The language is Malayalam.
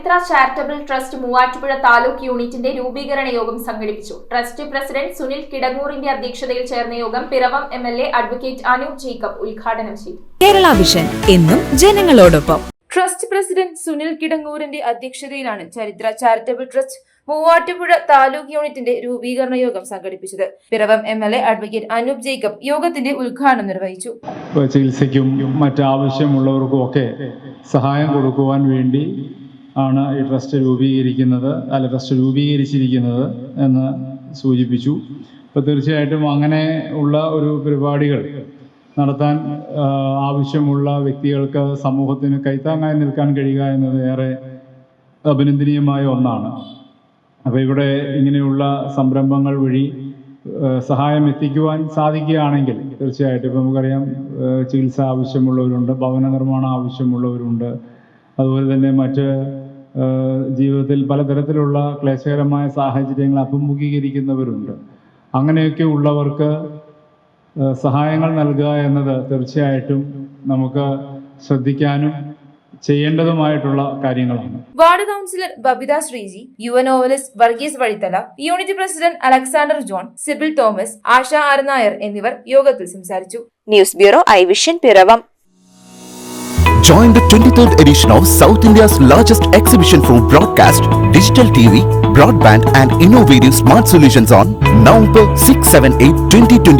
ചാരിറ്റബിൾ ട്രസ്റ്റ് മൂവാറ്റുപുഴ താലൂക്ക് യൂണിറ്റിന്റെ രൂപീകരണ യോഗം സംഘടിപ്പിച്ചു. ട്രസ്റ്റ് പ്രസിഡന്റ് സുനിൽ കിടങ്ങൂറിന്റെ അധ്യക്ഷതയിൽ ചേർന്ന യോഗം Piravom M L A advocate Anoop Jacob ഉദ്ഘാടനം ചെയ്തു. കേരള വിഷൻ എന്നും ജനങ്ങളോടൊപ്പം. ട്രസ്റ്റ് പ്രസിഡന്റ് സുനിൽ കിടങ്ങൂറിന്റെ അധ്യക്ഷതയിലാണ് ചരിത്ര ചാരിറ്റബിൾ ട്രസ്റ്റ് മൂവാറ്റുപുഴ താലൂക്ക് യൂണിറ്റിന്റെ രൂപീകരണ യോഗം സംഘടിപ്പിച്ചത്. Piravom M L A advocate Anoop Jacob യോഗത്തിന്റെ ഉദ്ഘാടനം നിർവഹിച്ചു. ചികിത്സയ്ക്കും മറ്റാവശ്യമുള്ളവർക്കും ഒക്കെ സഹായം കൊടുക്കുവാൻ വേണ്ടി ആണ് ഈ ട്രസ്റ്റ് രൂപീകരിക്കുന്നത് അല്ല ട്രസ്റ്റ് രൂപീകരിച്ചിരിക്കുന്നത് എന്ന് സൂചിപ്പിച്ചു. അപ്പോൾ തീർച്ചയായിട്ടും അങ്ങനെ ഉള്ള ഒരു പരിപാടികൾ നടത്താൻ ആവശ്യമുള്ള വ്യക്തികൾക്ക് സമൂഹത്തിന് കൈത്താങ്ങായി നിൽക്കാൻ കഴിയുക എന്നത് ഏറെ അഭിനന്ദനീയമായ ഒന്നാണ്. അപ്പോൾ ഇവിടെ ഇങ്ങനെയുള്ള സംരംഭങ്ങൾ വഴി സഹായം എത്തിക്കുവാൻ സാധിക്കുകയാണെങ്കിൽ തീർച്ചയായിട്ടും ഇപ്പം നമുക്കറിയാം ചികിത്സ ആവശ്യമുള്ളവരുണ്ട് ഭവന നിർമ്മാണം ആവശ്യമുള്ളവരുണ്ട് അതുപോലെ തന്നെ മറ്റ് ജീവിതത്തിൽ പലതരത്തിലുള്ള ക്ലേശകരമായ സാഹചര്യങ്ങൾ അഭിമുഖീകരിക്കുന്നവരുണ്ട്. അങ്ങനെയൊക്കെ ഉള്ളവർക്ക് സഹായങ്ങൾ നൽകുക എന്നത് തീർച്ചയായിട്ടും നമുക്ക് ശ്രദ്ധിക്കാനും ചെയ്യേണ്ടതുമായിട്ടുള്ള കാര്യങ്ങളാണ്. Ward councillor Babitha Sreeji U N ഓവലിസ്റ്റ് Varghese Vazhithala unit president Alexander John Sibal Thomas Asha ആരനായർ എന്നിവർ യോഗത്തിൽ സംസാരിച്ചു. News bureau I vision Piravom. Join the 23rd edition of South India's largest exhibition for broadcast, digital TV, broadband and innovative smart solutions on November 6, 7, 8, 2025